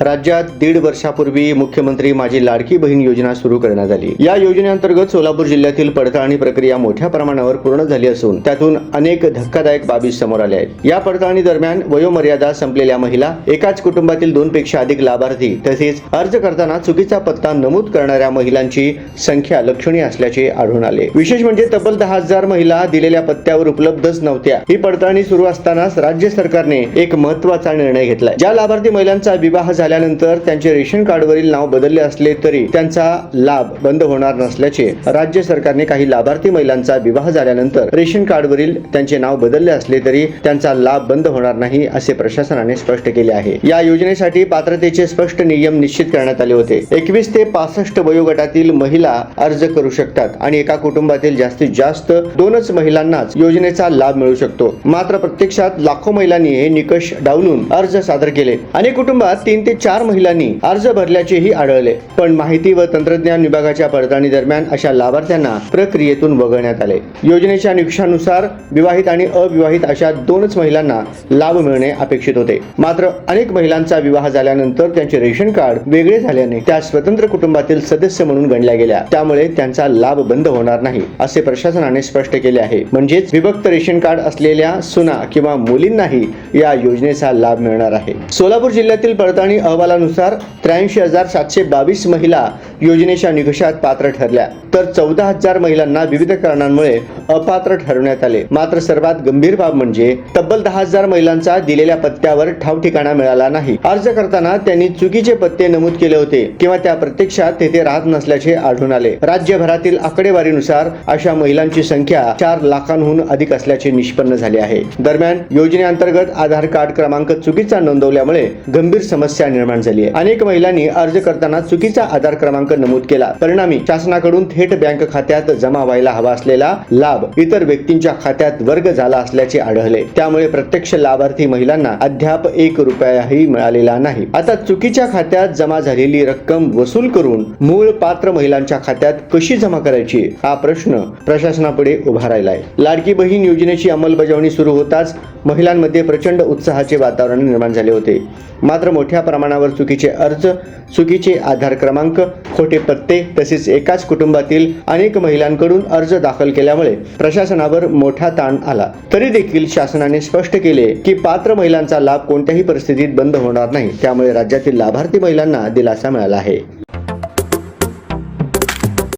राज्यात दीड वर्षापूर्वी मुख्यमंत्री माझी लाडकी बहीण योजना सुरू करण्यात आली. या योजनेअंतर्गत सोलापूर जिल्ह्यातील पडताळणी प्रक्रिया मोठ्या प्रमाणावर पूर्ण झाली असून त्यातून अनेक धक्कादायक बाबी समोर आल्या आहेत. या पडताळणी दरम्यान वयोमर्यादा संपलेल्या महिला एकाच कुटुंबातील दोन पेक्षा अधिक लाभार्थी तसेच अर्ज करताना चुकीचा पत्ता नमूद करणाऱ्या महिलांची संख्या लक्षणीय असल्याचे आढळून आले. विशेष म्हणजे तब्बल दहा हजार महिला दिलेल्या पत्त्यावर उपलब्धच नव्हत्या. ही पडताळणी सुरू असतानाच राज्य सरकारने एक महत्त्वाचा निर्णय घेतला ज्या लाभार्थी महिलांचा विवाह झाल्यानंतर त्यांचे रेशन कार्डवरील नाव बदलले असले तरी त्यांचा लाभ बंद होणार नसल्याचे राज्य सरकारने काही लाभार्थी महिलांचा विवाह झाल्यानंतर रेशन कार्डवरील त्यांचे नाव बदलले असले तरी त्यांचा लाभ बंद होणार नाही असे प्रशासनाने स्पष्ट केले आहे. या योजनेसाठी पात्रतेचे स्पष्ट नियम निश्चित करण्यात आले होते. एकवीस ते पासष्ट वयोगटातील महिला अर्ज करू शकतात आणि एका कुटुंबातील जास्तीत जास्त दोनच महिलांनाच योजनेचा लाभ मिळू शकतो. मात्र प्रत्यक्षात लाखो महिलांनी हे निकष डावलून अर्ज सादर केले. अनेक कुटुंबात तीन ते चार महिलांनी अर्ज भरल्याचेही आढळले. पण माहिती व तंत्रज्ञान विभागाच्या पडताळणी दरम्यान अशा लाभार्थ्यांना प्रक्रियेतून वगळण्यात आले. योजनेच्या निकषानुसार विवाहित आणि अविवाहित अशा दोनच महिलांना लाभ मिळणे अपेक्षित होते. मात्र अनेक महिलांचा विवाह झाल्यानंतर त्यांचे रेशन कार्ड वेगळे झाल्याने त्या स्वतंत्र कुटुंबातील सदस्य म्हणून गणल्या गेल्या. त्यामुळे त्यांचा लाभ बंद होणार नाही असे प्रशासनाने स्पष्ट केले आहे. म्हणजेच विभक्त रेशन कार्ड असलेल्या सुना किंवा मुलींनाही या योजनेचा लाभ मिळणार आहे. सोलापूर जिल्ह्यातील पडताळणी अहवालानुसार त्र्याऐंशी हजार सातशे बावीस महिला योजनेच्या निकषात पात्र ठरल्या. तर चौदा हजार महिलांना विविध कारणांमुळे अपात्र ठरवण्यात आले. मात्र सर्वात गंभीर बाब म्हणजे तब्बल दहा हजार महिलांचा दिलेल्या पत्त्यावर ठाव ठिकाणा मिळाला नाही. अर्ज करताना त्यांनी चुकीचे पत्ते नमूद केले होते किंवा त्या प्रत्यक्षात तेथे राहत नसल्याचे आढळून आले. राज्यभरातील आकडेवारीनुसार अशा महिलांची संख्या चार लाखांहून अधिक असल्याचे निष्पन्न झाले आहे. दरम्यान योजनेअंतर्गत आधार कार्ड क्रमांक चुकीचा नोंदवल्यामुळे गंभीर समस्या निर्माण झाली आहे. अनेक महिलांनी अर्ज करताना चुकीचा आधार क्रमांक नमूद केला. परिणामी शासनाकडून थेट बँक खात्यात जमा व्हायला हवा असलेला लाभ इतर व्यक्तींच्या खात्यात वर्ग झाला असल्याचे आढळले. त्यामुळे प्रत्यक्ष लाभार्थी महिलांना अद्याप एक रुपयाही मिळालेला नाही. आता चुकीच्या खात्यात जमा झालेली रक्कम वसूल करून मूळ पात्र महिलांच्या खात्यात कशी जमा करायची? हा प्रश्न प्रशासनापुढे उभा राहिलाय. लाडकी बहीण योजनेची अंमलबजावणी सुरू होताच महिलांमध्ये प्रचंड उत्साहाचे वातावरण निर्माण झाले होते. मात्र मोठ्या प्रमाणावर चुकीचे अर्ज चुकीचे आधार क्रमांक खोटे पत्ते तसेच एकाच कुटुंबातील अनेक महिलांकडून अर्ज दाखल केल्यामुळे प्रशासनावर मोठा ताण आला. तरी देखील शासनाने स्पष्ट केले की पात्र महिलांचा लाभ कोणत्याही परिस्थितीत बंद होणार नाही. त्यामुळे राज्यातील लाभार्थी महिलांना दिलासा मिळाला आहे.